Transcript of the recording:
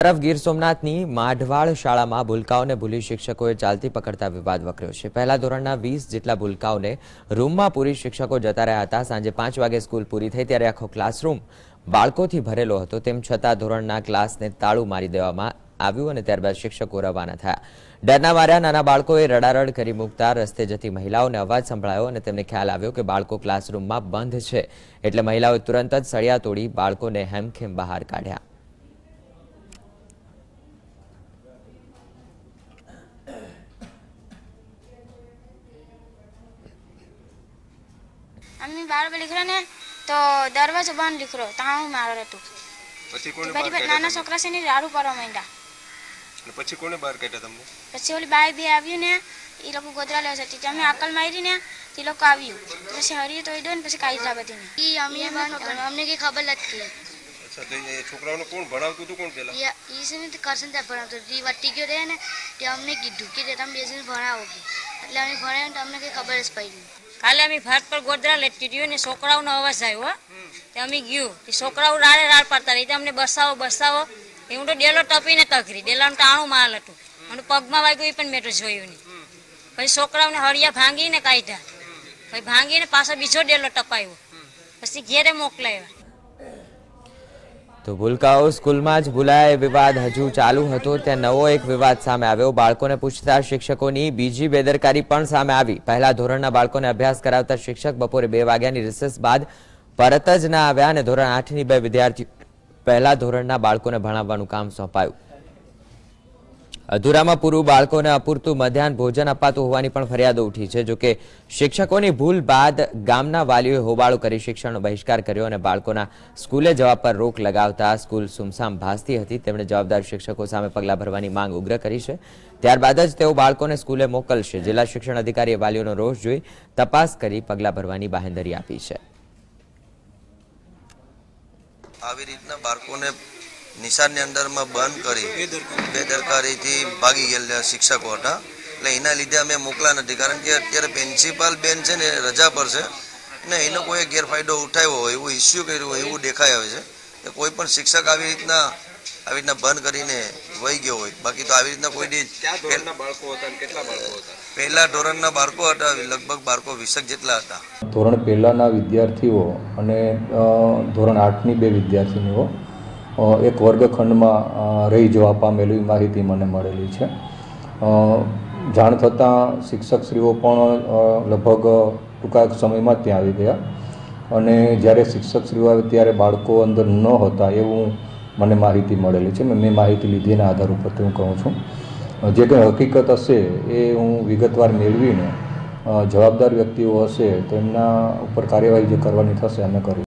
તરફ ગીર સોમનાથની માઢવાડ શાળામાં ભૂલકાઓને ભૂલી શિક્ષકોએ ચાલતી પકડતા વિવાદ વકર્યો છે. પહેલા ધોરણના વીસ જેટલા ભૂલકાઓને રૂમમાં પૂરી શિક્ષકો જતા રહ્યા હતા. સાંજે પાંચ વાગે સ્કૂલ પૂરી થઈ ત્યારે આખો ક્લાસરૂમ બાળકોથી ભરેલો હતો. તેમ છતાં ધોરણના ક્લાસને તાળું મારી દેવામાં આવ્યું અને ત્યારબાદ શિક્ષકો રવાના થયા. ડરના માર્યા નાના બાળકોએ રડારડ કરી મૂકતા રસ્તે જતી મહિલાઓને અવાજ સંભળાયો અને તેમને ખ્યાલ આવ્યો કે બાળકો ક્લાસરૂમમાં બંધ છે. એટલે મહિલાઓએ તુરંત જ સળિયા તોડી બાળકોને હેમખેમ બહાર કાઢ્યા. અમે બાર વાગે લીખરો ને તો દરવાજો બંધ લીખરો ત્યાં હું મારો હતું પછી કોને બહાર નાના છોકરા છે ને રાડું પડવા માંડ્યા. અને પછી કોને બહાર કાઢ્યા તમને? પછી ઓલી બાઈ બે આવ્યું ને એ લોકો ગોદરા લેવા જતી. અમે આકલ મારી ને તે લોકો આવ્યું. પછી હરી તો ને પછી કાઢી બધીને. ઈ અમને પણ- અમને કઈ ખબર નથી એ છોકરાઓને કોણ ભણાવતું હતું કોણ પેલા? એ સમય ને તે કરશન ત્યાં ભણાવતો હતી. વટી ગયો રહે ને તે અમને કીધું કે તમે બેસીને ભણાવો કે. એટલે અમે ભણાવ્યું તો અમને કઈ ખબર જ પડી. કાલે અમે ફાટ પર ગોદરા લેતી રહ્યું ને છોકરાઓનો અવાજ આવ્યો તે અમે ગયું. તે છોકરાઓ રાડે રાડ પાડતા રહી. અમને બસાવો બસાવો. એ હું તો ડેલો ટપીને તકરી. ડેલાનું ટાણું માલ હતું. મને પગમાં વાગ્યું એ પણ મેં તો જોયું નહીં. પછી છોકરાઓને હળિયા ભાંગીને કાઢ્યા. પછી ભાંગીને પાછો બીજો ડેલો ટપાયો. પછી ઘેરે મોકલાવ્યા તો ભૂલકાઓ સ્કૂલમાં જ ભૂલાય. વિવાદ હજુ ચાલુ હતો. ત્યાં નવો એક વિવાદ સામે આવ્યો. બાળકોને પૂછતા શિક્ષકોની બીજી બેદરકારી પણ સામે આવી. પહેલા ધોરણના બાળકોને અભ્યાસ કરાવતા શિક્ષક બપોરે બે વાગ્યાની રિસેસ બાદ પરત જ ના આવ્યા અને ધોરણ આઠની બે વિદ્યાર્થીઓ પહેલા ધોરણના બાળકોને ભણાવવાનું કામ સોંપાયું. અધૂરામાં પૂરું બાળકોને અપૂરતું મધ્યાહન ભોજન અપાતું હોવાની પણ ફરિયાદો ઉઠી છે. જોકે શિક્ષકોની ભૂલ બાદ ગામના વાલીઓએ હોબાળો કરી શિક્ષણનો બહિષ્કાર કર્યો અને બાળકોના સ્કૂલે જવા પર રોક લગાવતા સ્કૂલ સુમસામ ભાસતી હતી. તેમણે જવાબદાર શિક્ષકો સામે પગલાં ભરવાની માંગ ઉગ્ર કરી છે. ત્યારબાદ જ તેઓ બાળકોને સ્કૂલે મોકલશે. જિલ્લા શિક્ષણ અધિકારીએ વાલીઓનો રોષ જોઈ તપાસ કરી પગલાં ભરવાની બાહેંધરી આપી છે. આવી રીતના બાળકોને નિશાનની અંદરમાં બંધ કરી બેદરકારીથી ભાગી ગયેલા શિક્ષકો હતા. એટલે એના લીધે અમે મોકલા નથી. કારણ કે અત્યારે પ્રિન્સિપાલ બેન છે ને રજા પર છે. ને એ લોકોએ ગેરફાયદો ઉઠાવ્યો હોય એવું ઇસ્યુ કર્યું હોય એવું દેખાય આવે છે. કે કોઈ પણ શિક્ષક આવી રીતના આવી રીતના બંધ કરીને વહી ગયો હોય. બાકી તો આવી રીતના કોઈ દી બાળકો હતા અને કેટલા બાળકો હતા? પહેલા ધોરણના બાળકો હતા લગભગ બાળકો વીસક જેટલા હતા. ધોરણ પહેલાંના વિદ્યાર્થીઓ અને ધોરણ આઠની બે વિદ્યાર્થીનીઓ એક વર્ગખંડમાં રહી જવા પામેલી માહિતી મને મળેલી છે. જાણ થતાં શિક્ષકશ્રીઓ પણ લગભગ ટૂંકા સમયમાં ત્યાં આવી ગયા. અને જ્યારે શિક્ષકશ્રીઓ આવે ત્યારે બાળકો અંદર ન હતા એવું મને માહિતી મળેલી છે. મેં માહિતી લીધીના આધાર ઉપરથી હું કહું છું. જે કંઈ હકીકત હશે એ હું વિગતવાર મેળવીને જવાબદાર વ્યક્તિઓ હશે તેમના ઉપર કાર્યવાહી જે કરવાની થશે અમે કરીશું.